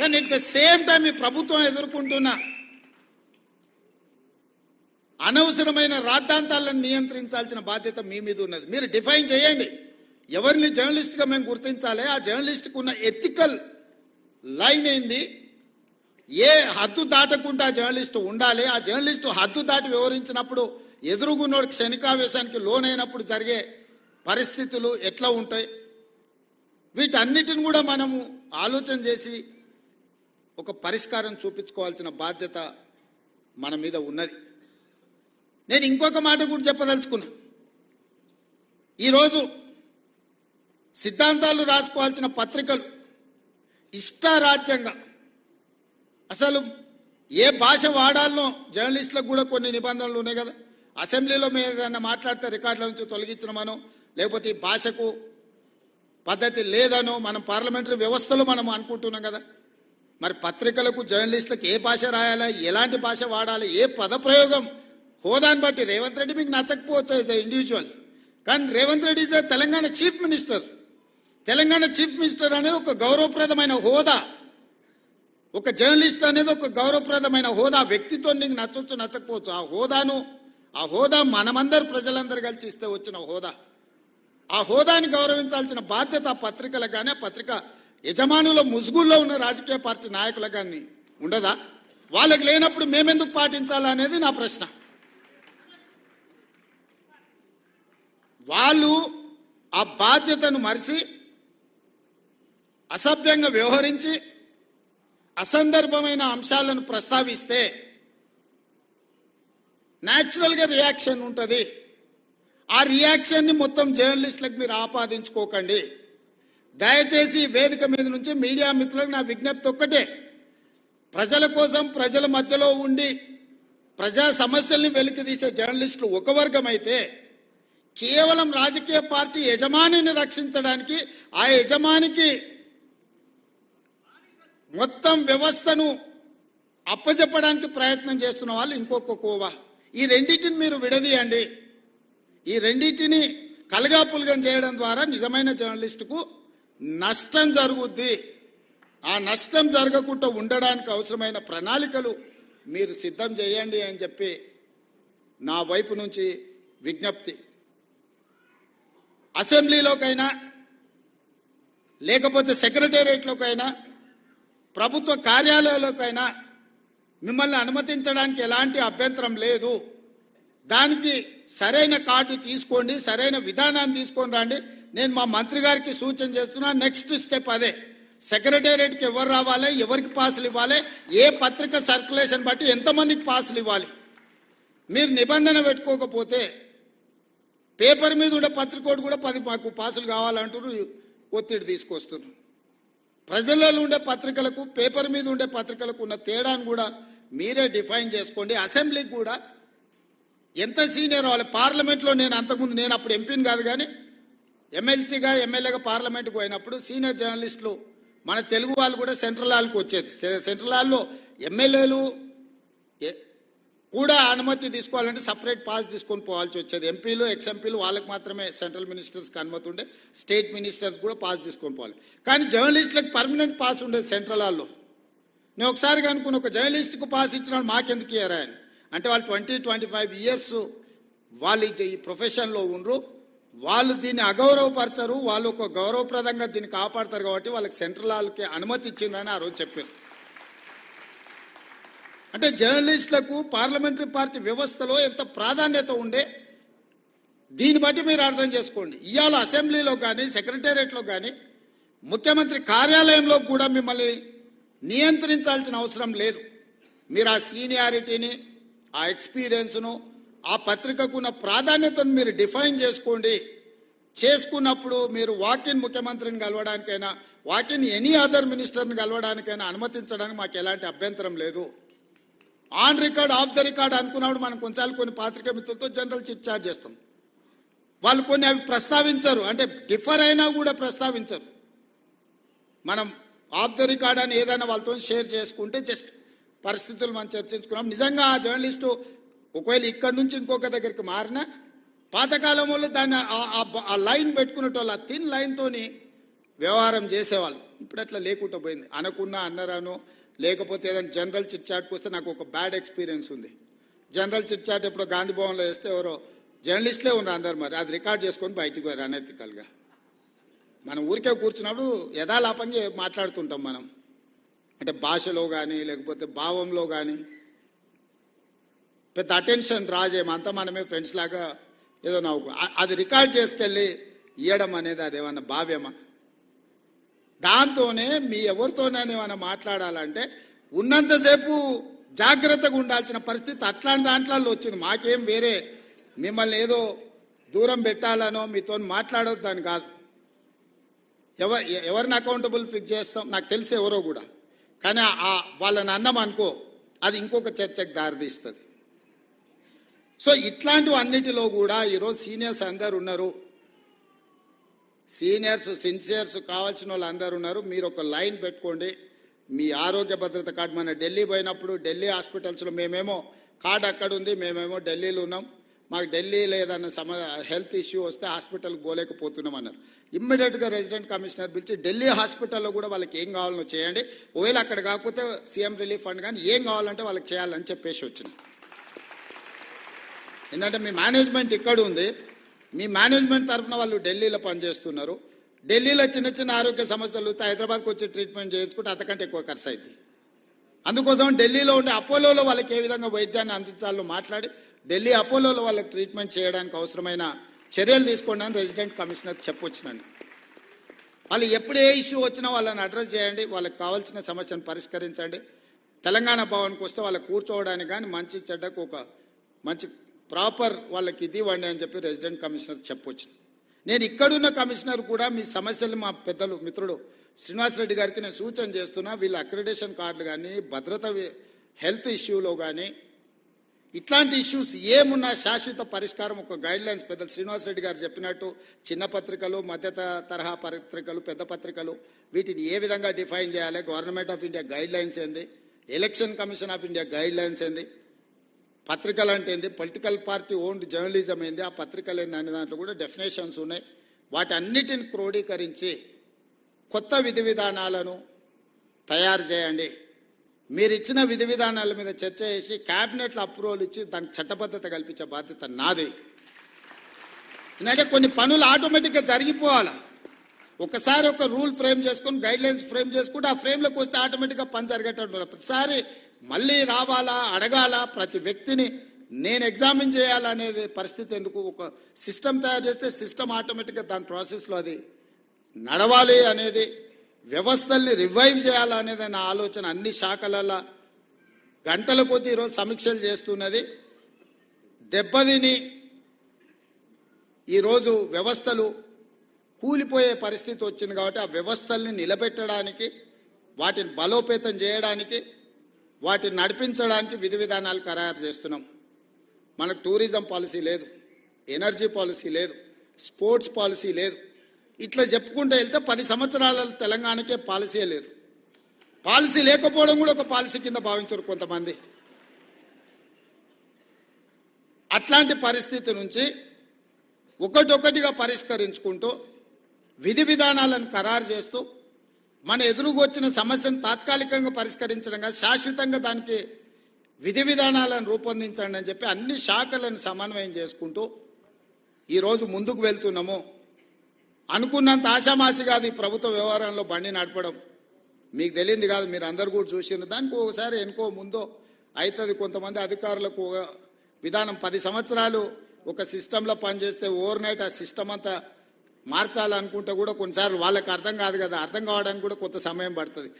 కానీ at the same time ఈ ప్రభుత్వం ఎదుర్కొంటున్న అనవసరమైన రాద్ధాంతాలను నియంత్రించాల్సిన బాధ్యత మీ మీద ఉన్నది. మీరు డిఫైన్ చేయండి. ఎవరిని జర్నలిస్ట్గా మేము గుర్తించాలి? ఆ జర్నలిస్ట్కి ఉన్న ఎథికల్ లైన్ ఏంది? ఏ హద్దు దాటకుండా జర్నలిస్ట్ ఉండాలి? ఆ జర్నలిస్టు హద్దు దాటి వివరించినప్పుడు ఎదురుగున్నోడు క్షణికావేశానికి లోనైనప్పుడు జరిగే పరిస్థితులు ఎట్లా ఉంటాయి? వీటన్నిటిని కూడా మనము ఆలోచన చేసి ఒక పరిష్కారం చూపించుకోవాల్సిన బాధ్యత మన మీద ఉన్నది. నేను ఇంకొక మాట కూడా చెప్పదలుచుకున్నా. ఈరోజు సిద్ధాంతాలు రాసుకోవాల్సిన పత్రికలు ఇష్టారాజ్యంగా అసలు ఏ భాష వాడాలనో జర్నలిస్టులకు కూడా కొన్ని నిబంధనలు ఉన్నాయి కదా. అసెంబ్లీలో మేము ఏదైనా మాట్లాడితే రికార్డుల నుంచి తొలగించడమనో లేకపోతే ఈ భాషకు పద్ధతి లేదనో మనం పార్లమెంటరీ వ్యవస్థలో మనం అనుకుంటున్నాం కదా. మరి పత్రికలకు జర్నలిస్టులకు ఏ భాష రాయాలా ఎలాంటి భాష వాడాలి ఏ పదప్రయోగం? హోదాని బట్టి రేవంత్ రెడ్డి మీకు నచ్చకపోవచ్చు యాజ్ ఇండివిజువల్ కానీ Revanth Reddy is Telangana chief minister Telangana chief minister అనేది ఒక గౌరవప్రదమైన హోదా. ఒక జర్నలిస్ట్ అనేది ఒక గౌరవప్రదమైన హోదా. వ్యక్తితో నీకు నచ్చవచ్చు నచ్చకపోవచ్చు. ఆ హోదాను ఆ హోదా మనమందరు ప్రజలందరూ కలిసి ఇస్తే వచ్చిన హోదా. ఆ హోదాని గౌరవించాల్సిన బాధ్యత ఆ పత్రికలకు కానీ పత్రిక యజమానుల ముసుగుల్లో ఉన్న రాజకీయ పార్టీ నాయకులకు కానీ ఉండదా? వాళ్ళకి లేనప్పుడు మేమెందుకు పాటించాలా అనేది నా ప్రశ్న. వాళ్ళు ఆ బాధ్యతను మరిచి అసభ్యంగా వ్యవహరించి అసందర్భమైన అంశాలను ప్రస్తావిస్తే న్యాచురల్గా రియాక్షన్ ఉంటుంది. ఆ రియాక్షన్ని మొత్తం జర్నలిస్టులకు మీరు ఆపాదించుకోకండి. దయచేసి వేదిక మీద నుంచి మీడియా మిత్రులకు నా విజ్ఞప్తి ఒక్కటే. ప్రజల కోసం ప్రజల మధ్యలో ఉండి ప్రజా సమస్యల్ని వెలికితీసే జర్నలిస్టులు ఒక వర్గం అయితే కేవలం రాజకీయ పార్టీ యజమానిని రక్షించడానికి ఆ యజమానికి మొత్తం వ్యవస్థను అప్పచెప్పడానికి ప్రయత్నం చేస్తున్న వాళ్ళు ఇంకొక కోవా. ఈ రెండింటిని మీరు విడదీయండి. ఈ రెండింటిని కలగాపులగం చేయడం ద్వారా నిజమైన జర్నలిస్టుకు నష్టం జరుగుద్ది. ఆ నష్టం జరగకుండా ఉండడానికి అవసరమైన ప్రణాళికలు మీరు సిద్ధం చేయండి అని చెప్పి నా వైపు నుంచి విజ్ఞప్తి. అసెంబ్లీలోకైనా లేకపోతే సెక్రటేరియట్లోకైనా ప్రభుత్వ కార్యాలయాలకైనా మిమ్మల్ని అనుమతించడానికి ఎలాంటి అభ్యంతరం లేదు. దానికి సరైన కార్డు తీసుకోండి సరైన విధానాన్ని తీసుకొని రండి. నేను మా మంత్రి గారికి సూచన చేస్తున్నా నెక్స్ట్ స్టెప్ అదే. సెక్రటేరియట్కి ఎవరు రావాలి ఎవరికి పాసులు ఇవ్వాలి ఏ పత్రిక సర్క్యులేషన్ బట్టి ఎంతమందికి పాసులు ఇవ్వాలి? మీరు నిబంధన పెట్టుకోకపోతే పేపర్ మీద ఉండే పత్రికోడు కూడా పది మాకు పాసులు కావాలంటున్నారు ఒత్తిడి తీసుకొస్తున్నారు. ప్రజలలో ఉండే పత్రికలకు పేపర్ మీద ఉండే పత్రికలకు ఉన్న తేడాను కూడా మీరే డిఫైన్ చేసుకోండి. అసెంబ్లీకి కూడా ఎంత సీనియర్ వాళ్ళు పార్లమెంట్లో నేను అంతకుముందు నేను అప్పుడు ఎంపీని కాదు కానీ ఎమ్మెల్సీగా ఎమ్మెల్యేగా పార్లమెంట్కి పోయినప్పుడు సీనియర్ జర్నలిస్టులు మన తెలుగు వాళ్ళు కూడా సెంట్రల్ హాల్కి వచ్చేది. సె- సెంట్రల్ హాల్లో ఎమ్మెల్యేలు కూడా అనుమతి తీసుకోవాలంటే సపరేట్ పాస్ తీసుకొని పోవాల్సి వచ్చేది. ఎంపీలు ఎక్స్ ఎంపీలు వాళ్ళకి మాత్రమే సెంట్రల్ మినిస్టర్స్కి అనుమతి ఉండే స్టేట్ మినిస్టర్స్ కూడా పాస్ తీసుకొని పోవాలి. కానీ జర్నలిస్టులకు పర్మనెంట్ పాస్ ఉండేది సెంట్రల్ హాల్లో. నేను ఒకసారి అనుకున్న ఒక జర్నలిస్ట్కు పాస్ ఇచ్చిన మాకెందుకు ఇయ్యరా అని అంటే వాళ్ళు ట్వంటీ ట్వంటీ ఫైవ్ ఇయర్స్ వాళ్ళు ఈ ప్రొఫెషన్లో ఉండరు. వాళ్ళు దీన్ని అగౌరవపరచరు వాళ్ళు ఒక గౌరవప్రదంగా దీన్ని కాపాడతారు కాబట్టి వాళ్ళకి సెంట్రల్ వాళ్ళకి అనుమతి ఇచ్చిందని ఆ రోజు చెప్పారు. అంటే జర్నలిస్టులకు పార్లమెంటరీ పార్టీ వ్యవస్థలో ఎంత ప్రాధాన్యత ఉండే దీన్ని బట్టి మీరు అర్థం చేసుకోండి. ఇవాళ అసెంబ్లీలో కానీ సెక్రటేరియట్లో కానీ ముఖ్యమంత్రి కార్యాలయంలో కూడా మిమ్మల్ని నియంత్రించాల్సిన అవసరం లేదు. మీరు ఆ సీనియారిటీని ఆ ఎక్స్పీరియన్స్ను ఆ పత్రికకు ఉన్న ప్రాధాన్యతను మీరు డిఫైన్ చేసుకోండి. చేసుకున్నప్పుడు మీరు వాకిన్ ముఖ్యమంత్రిని కలవడానికైనా వాకిన్ ఎనీ అదర్ మినిస్టర్ని కలవడానికైనా అనుమతించడానికి మాకు ఎలాంటి అభ్యంతరం లేదు. On record off the record అనుకున్నప్పుడు మనం కొంచెం కొన్ని పాత్రికా మిత్రులతో జనరల్ చిట్ చాట్ చేస్తాం. వాళ్ళు కొన్ని అవి ప్రస్తావించరు. అంటే డిఫర్ అయినా కూడా ప్రస్తావించరు. మనం ఆఫ్ ద రికార్డ్ అని ఏదైనా వాళ్ళతో షేర్ చేసుకుంటే జస్ట్ పరిస్థితులు మనం చర్చించుకున్నాం. నిజంగా ఆ జర్నలిస్టు ఒకవేళ ఇక్కడి నుంచి ఇంకొక దగ్గరికి మారినా పాతకాలం వాళ్ళు దాన్ని ఆ- లైన్ పెట్టుకునేటోళ్ళు ఆ థిన్ లైన్తోని వ్యవహారం చేసేవాళ్ళు. ఇప్పుడు అట్లా లేకుండా పోయింది. అనకున్నా అన్నరాను లేకపోతే ఏదైనా జనరల్ చిట్ చాట్కి వస్తే నాకు ఒక బ్యాడ్ ఎక్స్పీరియన్స్ ఉంది. జనరల్ చిట్ చాట్ ఎప్పుడో గాంధీ భవన్లో వేస్తే ఎవరో జర్నలిస్ట్లే ఉన్నారు అందరు మరి. అది రికార్డ్ చేసుకొని బయటికి పోయారు అనెతికల్గా మనం ఊరికే కూర్చున్నప్పుడు యథాలాపంగా మాట్లాడుతుంటాం మనం. అంటే భాషలో కానీ లేకపోతే భావంలో కానీ పెద్ద అటెన్షన్ డ్రా చేయము. అంతా మనమే ఫ్రెండ్స్ లాగా ఏదో నవ్వు అది రికార్డ్ చేసుకెళ్ళి ఇవ్వడం అనేది అదేమన్నా భావ్యమా? దాంతోనే మీ ఎవరితోనైనా ఏమైనా మాట్లాడాలంటే ఉన్నంతసేపు జాగ్రత్తగా ఉండాల్సిన పరిస్థితి అట్లాంటి దాంట్లో వచ్చింది. మాకేం వేరే మిమ్మల్ని ఏదో దూరం పెట్టాలనో మీతో మాట్లాడొద్దని కాదు. ఎవరు ఎవరిని అకౌంటబుల్ ఫిక్స్ చేస్తాం? నాకు తెలిసి ఎవరో కూడా. కానీ ఆ వాళ్ళని అన్నం అనుకో అది ఇంకొక చర్చకు దారితీస్తుంది. సో ఇట్లాంటివి అన్నిటిలో కూడా ఈరోజు సీనియర్స్ అందరు ఉన్నారు. సీనియర్స్ సిన్సియర్స్ కావాల్సిన వాళ్ళు అందరు ఉన్నారు. మీరు ఒక లైన్ పెట్టుకోండి. మీ ఆరోగ్య భద్రత కార్డు మన ఢిల్లీ పోయినప్పుడు ఢిల్లీ హాస్పిటల్స్లో మేమేమో కార్డు అక్కడ ఉంది మేమేమో ఢిల్లీలో ఉన్నాం. మాకు ఢిల్లీలో లేదన్న సమ హెల్త్ ఇష్యూ వస్తే హాస్పిటల్కి పోలేకపోతున్నాం అన్నారు. ఇమ్మీడియట్గా రెసిడెంట్ కమిషనర్ పిలిచి ఢిల్లీ హాస్పిటల్లో కూడా వాళ్ళకి ఏం కావాలనో చేయండి. ఒకవేళ అక్కడ కాకపోతే సీఎం రిలీఫ్ ఫండ్ కానీ ఏం కావాలంటే వాళ్ళకి చేయాలని చెప్పేసి వచ్చింది. ఎందుకంటే మీ మేనేజ్మెంట్ ఇక్కడ ఉంది. మీ మేనేజ్మెంట్ తరఫున వాళ్ళు ఢిల్లీలో పనిచేస్తున్నారు. ఢిల్లీలో చిన్న చిన్న ఆరోగ్య సమస్యలు హైదరాబాద్కి వచ్చి ట్రీట్మెంట్ చేయించుకుంటే అంతకంటే ఎక్కువ ఖర్చు అయింది అందుకోసం ఢిల్లీలో ఉండే అపోలోలో వాళ్ళకి ఏ విధంగా వైద్యాన్ని అందించాలో మాట్లాడి ఢిల్లీ అపోలోలో వాళ్ళకి ట్రీట్మెంట్ చేయడానికి అవసరమైన చర్యలు తీసుకోండి అని రెసిడెంట్ కమిషనర్ చెప్పొచ్చినండి. వాళ్ళు ఎప్పుడు ఏ ఇష్యూ వచ్చినా వాళ్ళని అడ్రస్ చేయండి వాళ్ళకి కావాల్సిన సమస్యను పరిష్కరించండి. తెలంగాణ భవన్కి వస్తే వాళ్ళకి కూర్చోవడానికి కానీ మంచి చెడ్డకు ఒక మంచి ప్రాపర్ వాళ్ళకి ఇది ఇవ్వండి అని చెప్పి రెసిడెంట్ కమిషనర్ చెప్పొచ్చు. నేను ఇక్కడున్న కమిషనర్ కూడా మీ సమస్యలు మా పెద్దలు మిత్రుడు శ్రీనివాస్ రెడ్డి గారికి నేను సూచన చేస్తున్నా వీళ్ళ అక్రిడేషన్ కార్డులు కానీ భద్రత హెల్త్ ఇష్యూలో కానీ ఇట్లాంటి ఇష్యూస్ ఏమున్నా శాశ్వత పరిష్కారం ఒక గైడ్ లైన్స్ పెద్ద శ్రీనివాస్ రెడ్డి గారు చెప్పినట్టు చిన్న పత్రికలు మధ్య తరహా పత్రికలు పెద్ద పత్రికలు వీటిని ఏ విధంగా డిఫైన్ చేయాలి government of India guidelines ఏంది election commission of India guidelines ఏంది పత్రికలు అంటే ఏంది? పొలిటికల్ పార్టీ ఓన్డ్ జర్నలిజం ఏంది? ఆ పత్రికలు ఏంది? అనే దాంట్లో కూడా డెఫినేషన్స్ ఉన్నాయి. వాటి అన్నిటిని క్రోడీకరించి కొత్త విధి విధానాలను తయారు చేయండి. మీరు ఇచ్చిన విధి విధానాల మీద చర్చ చేసి క్యాబినెట్లో అప్రూవల్ ఇచ్చి దానికి చట్టబద్ధత కల్పించే బాధ్యత నాది. ఎందుకంటే కొన్ని పనులు ఆటోమేటిక్గా జరిగిపోవాలి? ఒకసారి ఒక రూల్ ఫ్రేమ్ చేసుకొని గైడ్ లైన్స్ ఫ్రేమ్ చేసుకుంటే ఆ ఫ్రేమ్లోకి వస్తే ఆటోమేటిక్గా పని జరిగేటట్టు ప్రతిసారి మళ్ళీ రావాలా అడగాల ప్రతి వ్యక్తిని? నేను ఎగ్జామిన్ చేయాలనేది పరిస్థితి ఎందుకు? ఒక సిస్టమ్ తయారు చేస్తే సిస్టమ్ ఆటోమేటిక్గా దాని ప్రాసెస్లో అది నడవాలి అనేది వ్యవస్థల్ని రివైవ్ చేయాలనేది నా ఆలోచన అన్ని శాఖలలో గంటల కొద్ది ఈరోజు సమీక్షలు చేస్తున్నది. దెబ్బతిని ఈరోజు వ్యవస్థలు కూలిపోయే పరిస్థితి వచ్చింది కాబట్టి ఆ వ్యవస్థల్ని నిలబెట్టడానికి వాటిని బలోపేతం చేయడానికి వాటిని నడిపించడానికి విధి విధానాలు ఖరారు చేస్తున్నాం. మనకు టూరిజం పాలసీ లేదు ఎనర్జీ పాలసీ లేదు స్పోర్ట్స్ పాలసీ లేదు. ఇట్లా చెప్పుకుంటూ వెళ్తే పది సంవత్సరాల తెలంగాణకే పాలసీ లేదు. పాలసీ లేకపోవడం కూడా ఒక పాలసీ కింద భావించరు కొంతమంది. అట్లాంటి పరిస్థితి నుంచి ఒకటొకటిగా పరిష్కరించుకుంటూ విధి విధానాలను ఖరారు చేస్తూ మన ఎదురుకు వచ్చిన సమస్యను తాత్కాలికంగా పరిష్కరించడం కాదు శాశ్వతంగా దానికి విధి విధానాలను రూపొందించండి అని చెప్పి అన్ని శాఖలను సమన్వయం చేసుకుంటూ ఈరోజు ముందుకు వెళ్తున్నాము. అనుకున్నంత ఆశామాసి కాదు ఈ ప్రభుత్వ వ్యవహారంలో బండి నడపడం. మీకు తెలియంది కాదు మీరు అందరు కూడా చూసిండ్రు. దానికి ఒకసారి ఎనుకో ముందో అవుతుంది కొంతమంది అధికారులకు విధానం. పది సంవత్సరాలు ఒక సిస్టంలో పనిచేస్తే ఓవర్ నైట్ ఆ సిస్టమ్ అంతా మార్చాలనుకుంటే కూడా కొన్నిసార్లు వాళ్ళకి అర్థం కాదు కదా. అర్థం కావడానికి కూడా కొంత సమయం పడుతుంది.